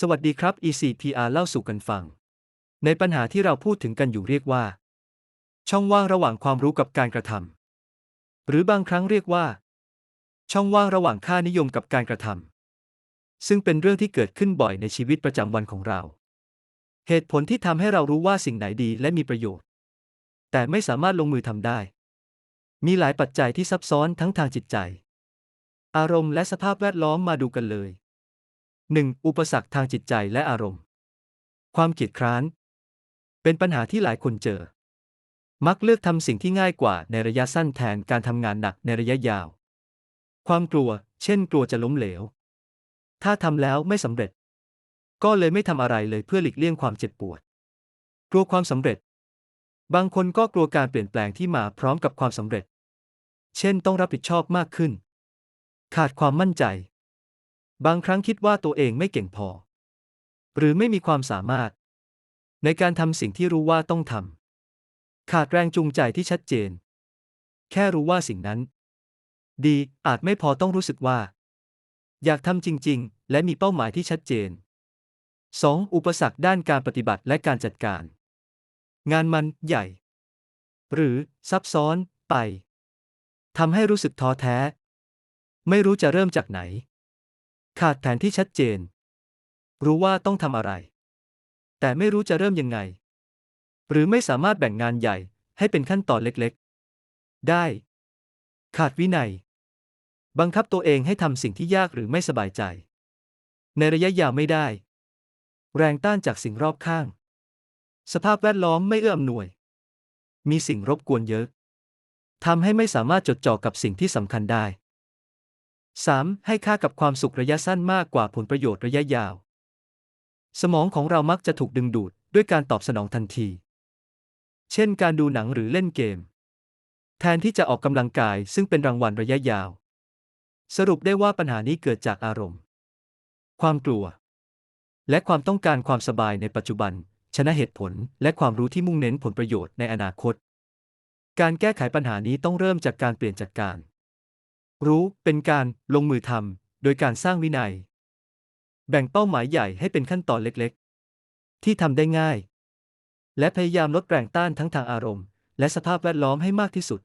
สวัสดีครับ ECPR เล่าสู่กันฟัง ในปัญหาที่เราพูดถึงกันอยู่เรียกว่า ช่องว่างระหว่างความรู้กับการกระทำหรือบางครั้งเรียกว่า ช่องว่างระหว่างค่านิยมกับการกระทำซึ่งเป็นเรื่องที่เกิดขึ้นบ่อยในชีวิตประจำวันของเรา เหตุผลที่ทำให้เรารู้ว่าสิ่งไหนดีและมีประโยชน์ แต่ไม่สามารถลงมือทำได้ มีหลายปัจจัยที่ซับซ้อนทั้งทางจิตใจ อารมณ์และสภาพแวดล้อมมาดูกันเลย 1. อุปสรรคทางจิตใจและอารมณ์ ความเกียจคร้าน เป็นปัญหาที่หลายคนเจอ มักเลือกทำสิ่งที่ง่ายกว่าในระยะสั้นแทนการทำงานหนักในระยะยาว ความกลัว เช่น กลัวจะล้มเหลว ถ้าทำแล้วไม่สำเร็จ ก็เลยไม่ทำอะไรเลยเพื่อหลีกเลี่ยงความเจ็บปวด กลัวความสำเร็จ บางคนก็กลัวการเปลี่ยนแปลงที่มาพร้อมกับความสำเร็จ เช่น ต้องรับผิดชอบมากขึ้น ขาดความมั่นใจ บางครั้งคิดว่าตัวเองไม่เก่งพอ หรือไม่มีความสามารถ ในการทำสิ่งที่รู้ว่าต้องทำขาดแรงจูงใจที่ชัดเจน แค่รู้ว่าสิ่งนั้น ดีอาจไม่พอต้องรู้สึกว่า อยากทำจริง ๆ และมีเป้าหมายที่ชัดเจน 2. อุปสรรคด้านการปฏิบัติและการจัดการ งานมันใหญ่ หรือซับซ้อนไปทำให้รู้สึกท้อแท้ ไม่รู้จะเริ่มจากไหน ขาดแผนที่ชัดเจน รู้ว่าต้องทำอะไร แต่ไม่รู้จะเริ่มยังไง หรือไม่สามารถแบ่งงานใหญ่ให้เป็นขั้นตอนเล็กๆ ได้ ขาดวินัย บังคับตัวเองให้ทำสิ่งที่ยากหรือไม่สบายใจ ในระยะยาวไม่ได้ แรงต้านจากสิ่งรอบข้าง สภาพแวดล้อมไม่เอื้ออำนวย มีสิ่งรบกวนเยอะทำให้ไม่สามารถจดจ่อกับสิ่งที่สำคัญได้ 3. ให้ค่ากับความสุขระยะสั้นมากกว่าผลประโยชน์ระยะยาว สมองของเรามักจะถูกดึงดูดด้วยการตอบสนองทันที เช่นการดูหนังหรือเล่นเกม แทนที่จะออกกำลังกายซึ่งเป็นรางวัลระยะยาว สรุปได้ว่าปัญหานี้เกิดจากอารมณ์ ความกลัว และความต้องการความสบายในปัจจุบัน ชนะเหตุผลและความรู้ที่มุ่งเน้นผลประโยชน์ในอนาคต การแก้ไขปัญหานี้ต้องเริ่มจากการเปลี่ยนจากการ รู้เป็นการลงมือทำโดยการสร้างวินัย แบ่งเป้าหมายใหญ่ให้เป็นขั้นตอนเล็กๆ ที่ทำได้ง่าย และพยายามลดแรงต้านทั้งทางอารมณ์ และสภาพแวดล้อมให้มากที่สุด